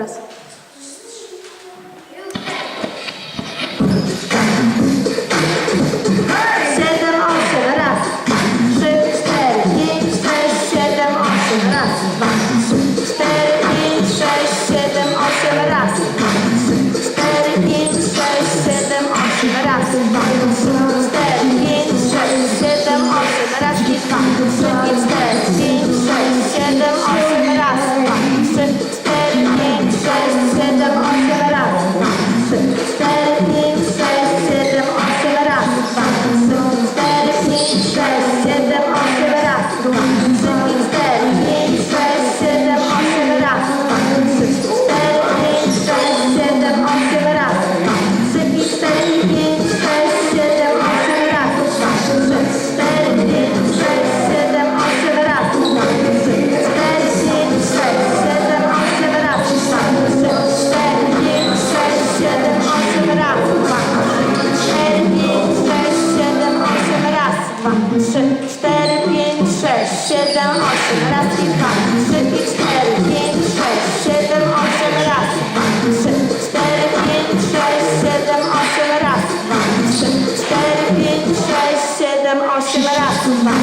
Teraz. Siedem, osiem, raz. Trzy, cztery, pięć, sześć, siedem, osiem, raz, trzy, cztery, pięć, sześć, siedem, osiem, raz, dwa, trzy, cztery, pięć, sześć, siedem, osiem, raz, dwa, siedem, osiem, raz i dwa, trzy i cztery, pięć, sześć, siedem, osiem, raz, dwa, trzy, cztery, pięć, sześć, siedem, osiem, raz, dwa, trzy, cztery, pięć, sześć, siedem, osiem, raz, dwa,